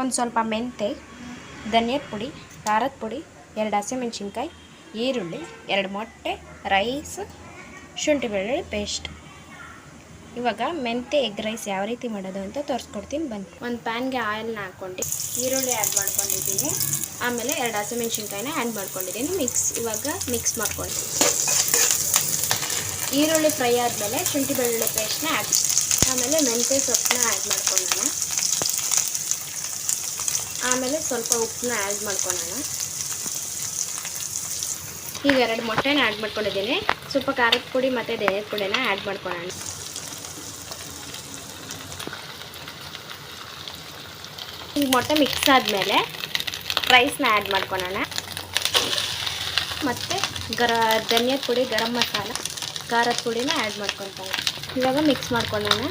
ಒಂದು ಸ್ವಲ್ಪ ಮೆಂತೆ ಧನಿಯಾ ಪುಡಿ ಖಾರದ ಪುಡಿ ಎರಡು ಹಸಿಮೆಣಸಿನ್ಕಾಯಿ ಈರುಳ್ಳಿ ಎರಡು ಮೊಟ್ಟೆ ರೈಸ್ ಶುಂಠಿ ಬೆಳ್ಳುಳ್ಳಿ ಪೇಸ್ಟ್. ಇವಾಗ ಮೆಂತೆ ಎಗ್ ರೈಸ್ ಯಾವ ರೀತಿ ಮಾಡೋದು ಅಂತ ತೋರಿಸ್ಕೊಡ್ತೀನಿ ಬನ್ನಿ. ಒಂದು ಪ್ಯಾನ್ಗೆ ಆಯಿಲ್ನ ಹಾಕ್ಕೊಂಡು ಈರುಳ್ಳಿ ಆ್ಯಡ್ ಮಾಡ್ಕೊಂಡಿದ್ದೀನಿ. ಆಮೇಲೆ ಎರಡು ಹಸಿಮೆಣ್ಸಿನ್ಕಾಯಿನ ಆ್ಯಡ್ ಮಾಡ್ಕೊಂಡಿದ್ದೀನಿ ಮಿಕ್ಸ್ ಇವಾಗ ಮಿಕ್ಸ್ ಮಾಡ್ಕೊಂಡು ಈರುಳ್ಳಿ ಫ್ರೈ ಆದಮೇಲೆ ಶುಂಠಿ ಬೆಳ್ಳುಳ್ಳಿ ಪೇಸ್ಟ್ನ ಆ್ಯಡ್ ಆಮೇಲೆ ಮೆಂತ್ಯ ಸೊಪ್ಪನ್ನ ಆ್ಯಡ್ ಮಾಡ್ಕೊಳ್ಳೋಣ. ಆಮೇಲೆ ಸ್ವಲ್ಪ ಉಪ್ಪನ್ನ ಆ್ಯಡ್ ಮಾಡ್ಕೊಳ್ಳೋಣ. ಈಗ ಎರಡು ಮೊಟ್ಟೆನ ಆ್ಯಡ್ ಮಾಡ್ಕೊಂಡಿದ್ದೀನಿ. ಸ್ವಲ್ಪ ಖಾರದ ಪುಡಿ ಮತ್ತು ದೇಹದ ಪುಡಿನ ಆ್ಯಡ್ ಮಾಡ್ಕೊಳ್ಳೋಣ. ಈಗ ಮೊಟ್ಟೆ ಮಿಕ್ಸ್ ಆದಮೇಲೆ ರೈಸ್ನ ಆ್ಯಡ್ ಮಾಡ್ಕೊಳ್ಳೋಣ. ಮತ್ತು ಗರ ಧನಿಯದ ಪುಡಿ ಗರಂ ಮಸಾಲ. ಖಾರದ ಪುಡಿನ ಆ್ಯಡ್ ಮಾಡ್ಕೊತಾರೆ ಇವಾಗ ಮಿಕ್ಸ್ ಮಾಡ್ಕೊಳ್ಳೋಣ